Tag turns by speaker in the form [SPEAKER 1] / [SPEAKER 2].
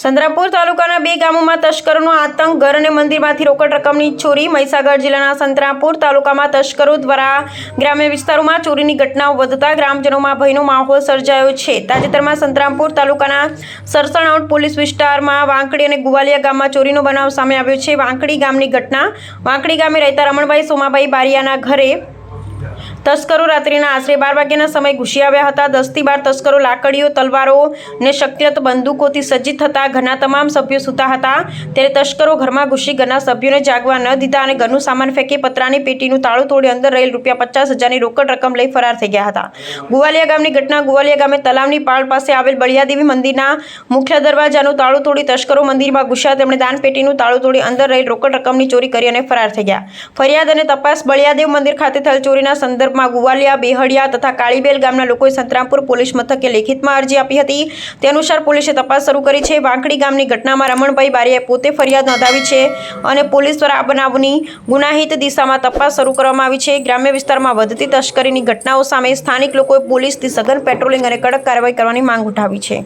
[SPEAKER 1] સંતરામપુર તાલુકાના બે ગામોમાં તસ્કરોનો આતંક. ઘર અને મંદિરમાંથી રોકડ રકમની ચોરી. મહીસાગર જિલ્લાના સંતરામપુર તાલુકામાં તસ્કરો દ્વારા ગ્રામ્ય વિસ્તારોમાં ચોરીની ઘટનાઓ વધતા ગ્રામજનોમાં ભયનો માહોલ સર્જાયો છે. તાજેતરમાં સંતરામપુર તાલુકાના સરસણાઉટ પોલીસ વિસ્તારમાં વાંકડી અને ગુવાલિયા ગામમાં ચોરીનો બનાવ સામે આવ્યો છે. વાંકડી ગામની ઘટના. વાંકડી ગામે રહેતા રમણભાઈ સોમાભાઈ બારિયાના ઘરે તસ્કરો રાત્રિના આશરે બાર વાગ્યાના સમય ઘૂસી આવ્યા હતા. દસથી બાર તસ્કરો, લાકડીઓ, તલવારો ને શક્યત બંદૂકોથી સજ્જિત થતા ઘરના તમામ સભ્યો સૂતા હતા. ત્યારે તસ્કરો ઘરમાં ઘૂસી ઘરના સભ્યોને જાગવા ન દીધા અને ઘરનું સામાન ફેંકી પતરાની પેટીનું તાળું તોડી અંદર રહેલ રૂપિયા પચાસ હજારની રોકડ રકમ લઈ ફરાર થઈ ગયા હતા. ગુવાલિયા ગામની ઘટના, ગુવાલિયા ગામે તલાવની પાળ પાસે આવેલ બળિયાદેવી મંદિરના મુખ્ય દરવાજાનું તાળું તોડી તસ્કરો મંદિરમાં ઘૂસ્યા. તેમણે દાનપેટીનું તાળું તોડી અંદર રહેલ રોકડ રકમની ચોરી કરી અને ફરાર થઈ ગયા. ફરિયાદ અને તપાસ બળિયાદેવ મંદિર ખાતે થયેલ ચોરીના સંદર્ભમાં ગુવાલિયા, બેહડિયા તથા કાળીબેલ ગામના લોકોએ સંતરામપુર પોલીસ મથકે લેખિતમાં અરજી આપી હતી. તે અનુસાર પોલીસે તપાસ શરૂ કરી છે. વાંકડી ગામની ઘટનામાં રમણભાઈ બારીએ પોતે ફરિયાદ નોંધાવી છે અને પોલીસ દ્વારા આ બનાવની ગુનાહિત દિશામાં તપાસ શરૂ કરવામાં આવી છે. ગ્રામ્ય વિસ્તારમાં વધતી તસ્કરીની ઘટનાઓ સામે સ્થાનિક લોકોએ પોલીસથી સઘન પેટ્રોલિંગ અને કડક કાર્યવાહી કરવાની માંગ ઉઠાવી છે.